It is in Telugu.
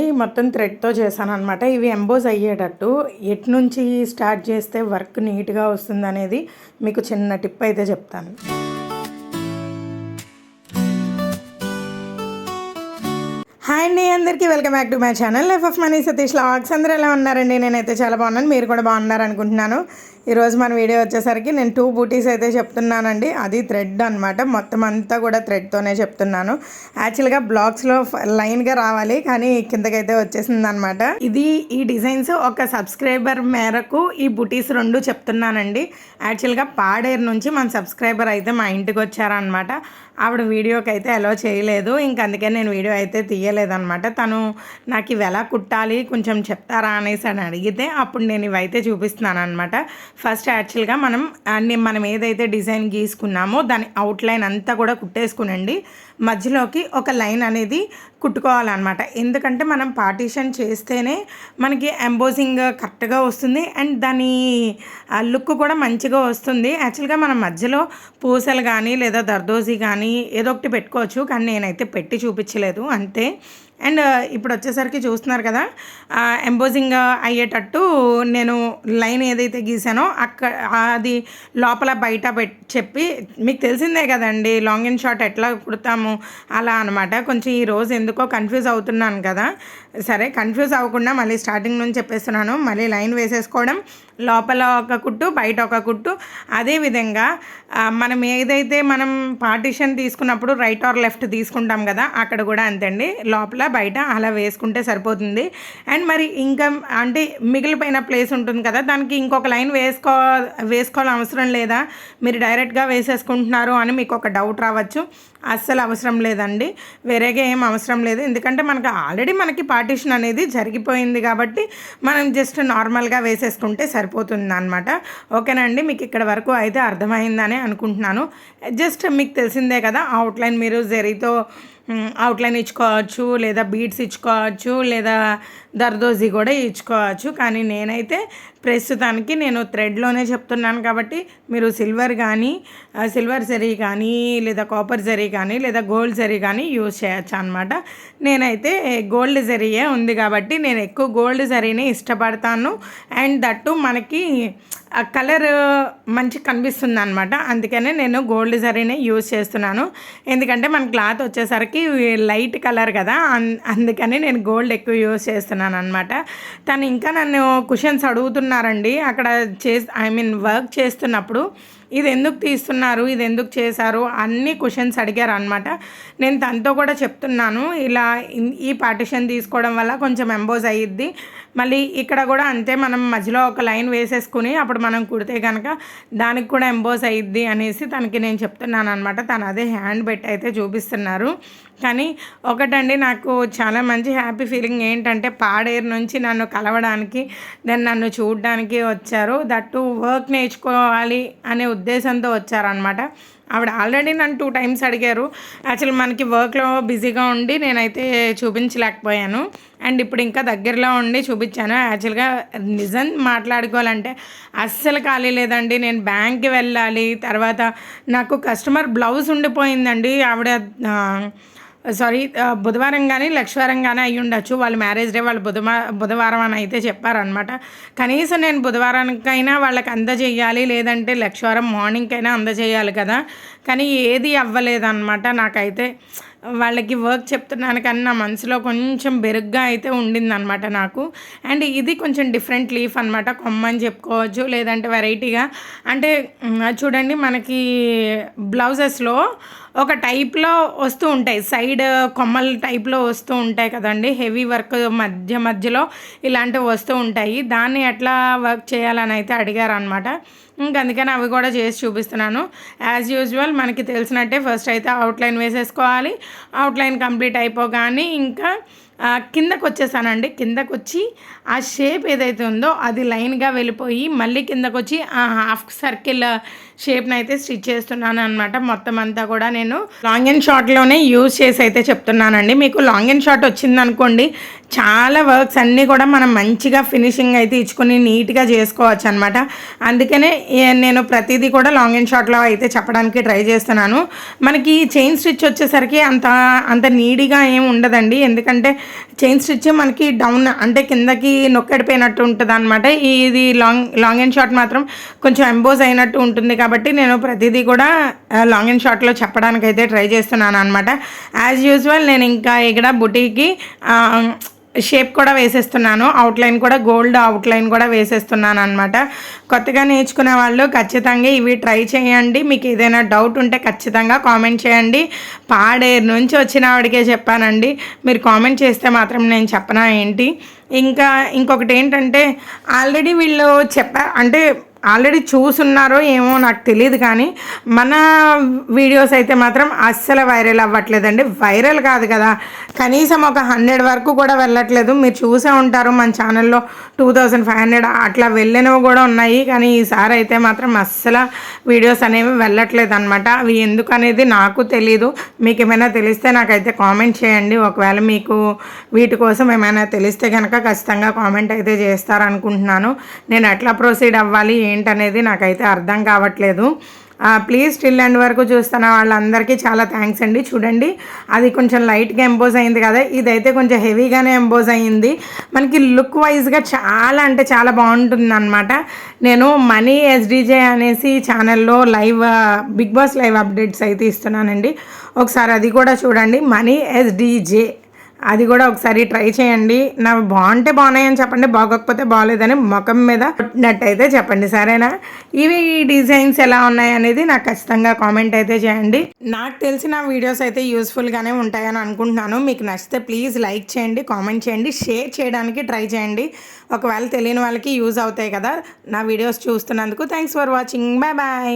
ఇవి మొత్తం థ్రెడ్తో చేశాను అనమాట ఇవి ఎంబోజ్ అయ్యేటట్టు ఎటు నుంచి స్టార్ట్ చేస్తే వర్క్ నీట్గా వస్తుంది అనేది మీకు చిన్న టిప్ అయితే చెప్తాను. హాయ్ అండి అందరికీ welcome back to my channel. Life of money Satish lakhs అందరూ ఎలా ఉన్నారండి? నేనైతే చాలా బాగున్నాను. మీరు కూడా బాగున్నారు అనుకుంటున్నాను ఈరోజు మన వీడియో వచ్చేసరికి నేను టూ బూటీస్ అయితే చెప్తున్నానండి. అది థ్రెడ్ అనమాట మొత్తం అంతా కూడా థ్రెడ్తోనే చెప్తున్నాను. యాక్చువల్గా బ్లాక్స్లో లైన్గా రావాలి కానీ కిందకైతే వచ్చేసింది అనమాట ఇది ఈ డిజైన్స్ ఒక సబ్స్క్రైబర్ మేరకు ఈ బుటీస్ రెండు చెప్తున్నానండి. యాక్చువల్గా పాడేరు నుంచి మన సబ్స్క్రైబర్ అయితే మా ఇంటికి వచ్చారనమాట ఆవిడ వీడియోకి అయితే అలో చేయలేదు. ఇంక అందుకే నేను వీడియో అయితే తీయలేదనమాట తను నాకు ఇవి ఎలా కుట్టాలి? కొంచెం చెప్తారా? అనేసి అని అడిగితే అప్పుడు నేను ఇవైతే చూపిస్తున్నాను అనమాట ఫస్ట్ యాక్చువల్గా మనం అన్ని మనం ఏదైతే డిజైన్ గీసుకున్నామో దాని అవుట్లైన్ అంతా కూడా కుట్టేసుకునండి. మధ్యలోకి ఒక లైన్ అనేది కుట్టుకోవాలన్నమాట. ఎందుకంటే మనం పార్టీషన్ చేస్తేనే మనకి ఎంబోజింగ్ కరెక్ట్గా వస్తుంది అండ్ దాని లుక్ కూడా మంచిగా వస్తుంది. యాక్చువల్గా మనం మధ్యలో పూసలు కానీ లేదా దర్దోజీ కానీ ఏదో ఒకటి పెట్టుకోవచ్చు. కానీ నేనైతే పెట్టి చూపించలేదు. అంతే. అండ్ ఇప్పుడు వచ్చేసరికి చూస్తున్నారు కదా ఎంబోజింగ్ అయ్యేటట్టు నేను లైన్ ఏదైతే గీసానో అక్కడ అది లోపల బయట పెట్ చెప్పి మీకు తెలిసిందే కదండి లాంగ్ అండ్ షార్ట్ ఎట్లా కుడతాము అలా అనమాట కొంచెం ఈ రోజు ఎందుకో కన్ఫ్యూజ్ అవుతున్నాను కదా. సరే కన్ఫ్యూజ్ అవ్వకుండా మళ్ళీ స్టార్టింగ్ నుంచి చెప్పేస్తున్నాను. మళ్ళీ లైన్ వేసేసుకోవడం లోపల ఒక కుట్టు బయట ఒక కుట్టు. అదేవిధంగా మనం ఏదైతే మనం పార్టిషన్ తీసుకున్నప్పుడు రైట్ ఆర్ లెఫ్ట్ తీసుకుంటాం కదా అక్కడ కూడా అంతండి లోపల బయట అలా వేసుకుంటే సరిపోతుంది. అండ్ మరి ఇంకా అంటే మిగిలిపోయిన ప్లేస్ ఉంటుంది కదా దానికి ఇంకొక లైన్ వేసుకో వేసుకోవాలని అవసరం లేదా? మీరు డైరెక్ట్గా వేసేసుకుంటున్నారు అని మీకు ఒక డౌట్ రావచ్చు. అస్సలు అవసరం లేదండి. వేరేగా ఏం అవసరం లేదు. ఎందుకంటే మనకు ఆల్రెడీ మనకి పార్టీషన్ అనేది జరిగిపోయింది కాబట్టి మనం జస్ట్ నార్మల్గా వేసేసుకుంటే సరిపోతుంది అనమాట ఓకేనండి మీకు ఇక్కడ వరకు అయితే అర్థమైందని అనుకుంటున్నాను. జస్ట్ మీకు తెలిసిందే కదా అవుట్లైన్ మీరు జరీతో అవుట్లైన్ ఇచ్చుకోవచ్చు లేదా బీడ్స్ ఇచ్చుకోవచ్చు లేదా దర్దోజీ కూడా ఇచ్చుకోవచ్చు. కానీ నేనైతే ప్రస్తుతానికి నేను థ్రెడ్లోనే చెప్తున్నాను కాబట్టి మీరు సిల్వర్ కానీ సిల్వర్ జరీ కానీ లేదా కాపర్ జరీ కానీ లేదా గోల్డ్ జరీ కానీ యూజ్ చేయొచ్చు అనమాట నేనైతే గోల్డ్ జరీయే ఉంది కాబట్టి నేను ఎక్కువ గోల్డ్ జరీని ఇష్టపడతాను. అండ్ దట్టు మనకి కలర్ మంచి కనిపిస్తుంది అనమాట అందుకనే నేను గోల్డ్ జరీనే యూజ్ చేస్తున్నాను. ఎందుకంటే మన క్లాత్ వచ్చేసరికి లైట్ కలర్ కదా. అందుకని నేను గోల్డ్ ఎక్కువ యూజ్ చేస్తున్నాను అనమాట తను ఇంకా నన్ను క్వశ్చన్స్ ఉన్నారండి అక్కడ చే ఐ మీన్ వర్క్ చేస్తున్నప్పుడు ఇది ఎందుకు తీస్తున్నారు? ఇది ఎందుకు చేశారు? అన్ని క్వశ్చన్స్ అడిగారు అనమాట నేను తనతో కూడా చెప్తున్నాను. ఇలా ఈ పార్టిషన్ తీసుకోవడం వల్ల కొంచెం ఎంబోజ్ అయ్యిద్ది మళ్ళీ ఇక్కడ కూడా అంతే మనం మధ్యలో ఒక లైన్ వేసేసుకుని అప్పుడు మనం కుడితే కనుక దానికి కూడా ఎంబోజ్ అయ్యిద్ది అనేసి తనకి నేను చెప్తున్నాను అనమాట తను అదే హ్యాండ్ పెట్టి అయితే చూపిస్తున్నారు. కానీ ఒకటండి నాకు చాలా మంచి హ్యాపీ ఫీలింగ్ ఏంటంటే పాడేరు నుంచి నన్ను కలవడానికి దెన్ నన్ను చూడడానికి వచ్చారు. దట్టు వర్క్ నేర్చుకోవాలి అనే ఉద్దేశంతో వచ్చారనమాట ఆవిడ ఆల్రెడీ నన్ను టూ టైమ్స్ అడిగారు. యాక్చువల్ మనకి వర్క్లో బిజీగా ఉండి నేనైతే చూపించలేకపోయాను. అండ్ ఇప్పుడు ఇంకా దగ్గరలో ఉండి చూపించాను. యాక్చువల్గా నిజం మాట్లాడుకోవాలంటే అస్సలు ఖాళీ లేదండి. నేను బ్యాంక్కి వెళ్ళాలి. తర్వాత నాకు కస్టమర్ బ్లౌజ్ ఉండిపోయిందండి. ఆవిడ సారీ బుధవారం కానీ లక్షవారం కానీ అయ్యి ఉండొచ్చు. వాళ్ళ మ్యారేజ్ డే వాళ్ళు బుధవా బుధవారం అని అయితే చెప్పారనమాట కనీసం నేను బుధవారానికైనా వాళ్ళకి అందజేయాలి లేదంటే లక్షవారం మార్నింగ్కైనా అందజేయాలి కదా. కానీ ఏది అవ్వలేదన్నమాట నాకైతే. వాళ్ళకి వర్క్ చెప్తున్నాను కానీ నా మనసులో కొంచెం బెరుగ్గా అయితే ఉండిందనమాట నాకు. అండ్ ఇది కొంచెం డిఫరెంట్ లీఫ్ అనమాట కొమ్మ అని చెప్పుకోవచ్చు లేదంటే వెరైటీగా. అంటే చూడండి మనకి బ్లౌజెస్లో ఒక టైప్లో వస్తూ ఉంటాయి. సైడ్ కొమ్మల టైప్లో వస్తూ ఉంటాయి కదండి. హెవీ వర్క్ మధ్య మధ్యలో ఇలాంటివి వస్తూ ఉంటాయి. దాన్ని ఎట్లా వర్క్ చేయాలని అయితే అడిగారు అనమాట ఇంక అందుకని అవి కూడా చేసి చూపిస్తున్నాను. యాజ్ యూజువల్ మనకి తెలిసినట్టే ఫస్ట్ అయితే అవుట్లైన్ వేసేసుకోవాలి. అవుట్లైన్ కంప్లీట్ అయిపోగానే ఇంకా కిందకు వచ్చేసానండి కిందకు వచ్చి ఆ షేప్ ఏదైతే ఉందో అది లైన్గా వెళ్ళిపోయి మళ్ళీ కిందకు వచ్చి ఆ హాఫ్ సర్కిల్ షేప్ని అయితే స్టిచ్ చేస్తున్నాను అనమాట మొత్తం అంతా కూడా నేను లాంగ్ అండ్ షార్ట్లోనే యూజ్ చేసి అయితే చెప్తున్నానండి. మీకు లాంగ్ అండ్ షార్ట్ వచ్చిందనుకోండి చాలా వర్క్స్ అన్నీ కూడా మనం మంచిగా ఫినిషింగ్ అయితే ఇచ్చుకొని నీట్గా చేసుకోవచ్చు అనమాట అందుకనే నేను ప్రతిదీ కూడా లాంగ్ అండ్ షార్ట్లో అయితే చెప్పడానికి ట్రై చేస్తున్నాను. మనకి చైన్ స్టిచ్ వచ్చేసరికి అంత అంత నీడిగా ఏమి ఉండదండి. ఎందుకంటే చైన్ స్టిచ్ మనకి డౌన్ అంటే కిందకి నొక్కడిపోయినట్టు ఉంటుంది అనమాట ఇది లాంగ్ లాంగ్ అండ్ షార్ట్ మాత్రం కొంచెం ఎంబోజ్ అయినట్టు ఉంటుంది కాబట్టి నేను ప్రతిదీ కూడా లాంగ్ అండ్ షార్ట్లో చెప్పడానికి అయితే ట్రై చేస్తున్నాను అనమాట యాజ్ యూజువల్ నేను ఇంకా ఇక్కడ బుటీకి షేప్ కూడా వేసేస్తున్నాను. అవుట్లైన్ కూడా గోల్డ్ అవుట్లైన్ కూడా వేసేస్తున్నాను అనమాట కొత్తగా నేర్చుకునే వాళ్ళు ఖచ్చితంగా ఇవి ట్రై చేయండి. మీకు ఏదైనా డౌట్ ఉంటే ఖచ్చితంగా కామెంట్ చేయండి. పాడేరు నుంచి వచ్చిన వాడికే చెప్పానండి. మీరు కామెంట్ చేస్తే మాత్రం నేను చెప్పనా ఏంటి? ఇంకా ఇంకొకటి ఏంటంటే ఆల్రెడీ వీళ్ళు చెప్పా అంటే ఆల్రెడీ చూసున్నారో ఏమో నాకు తెలియదు కానీ మన వీడియోస్ అయితే మాత్రం అస్సలు వైరల్ అవ్వట్లేదండి. వైరల్ కాదు కదా. కనీసం ఒక హండ్రెడ్ వరకు కూడా వెళ్ళట్లేదు. మీరు చూసే ఉంటారు మన ఛానల్లో టూ థౌజండ్ ఫైవ్ హండ్రెడ్ అట్లా వెళ్ళినవి కూడా ఉన్నాయి. కానీ ఈసారి అయితే మాత్రం అస్సలు వీడియోస్ అనేవి వెళ్ళట్లేదు అనమాట అవి ఎందుకు అనేది నాకు తెలీదు. మీకు ఏమైనా తెలిస్తే నాకైతే కామెంట్ చేయండి. ఒకవేళ మీకు వీటి కోసం ఏమైనా తెలిస్తే కనుక ఖచ్చితంగా కామెంట్ అయితే చేస్తారనుకుంటున్నాను. నేను ఎట్లా ప్రొసీడ్ అవ్వాలి? ఏంటనేది నాకైతే అర్థం కావట్లేదు. ప్లీజ్ స్టిల్ ఎండ్ వరకు చూస్తున్న వాళ్ళందరికీ చాలా థ్యాంక్స్ అండి. చూడండి అది కొంచెం లైట్గా ఎంబోజ్ అయింది కదా ఇదైతే కొంచెం హెవీగానే ఎంబోజ్ అయ్యింది మనకి లుక్ వైజ్గా చాలా అంటే చాలా బాగుంటుంది అనమాట నేను మనీ ఎస్డీజే అనేసి ఛానల్లో live Bigg Boss live updates అయితే ఇస్తున్నానండి. ఒకసారి అది కూడా చూడండి. మనీ ఎస్డీజే అది కూడా ఒకసారి ట్రై చేయండి. నా బాగుంటే బాగున్నాయని చెప్పండి బాగోకపోతే బాగోలేదని ముఖం మీద కొట్టినట్టయితే చెప్పండి సరేనా? ఇవి డిజైన్స్ ఎలా ఉన్నాయి అనేది నాకు ఖచ్చితంగా కామెంట్ అయితే చేయండి. నాకు తెలిసి నా వీడియోస్ అయితే యూస్ఫుల్గానే ఉంటాయని అనుకుంటున్నాను. మీకు నచ్చితే ప్లీజ్ లైక్ చేయండి కామెంట్ చేయండి షేర్ చేయడానికి ట్రై చేయండి. ఒకవేళ తెలియని వాళ్ళకి యూజ్ అవుతాయి కదా నా videos చూస్తున్నందుకు thanks for watching. Bye bye.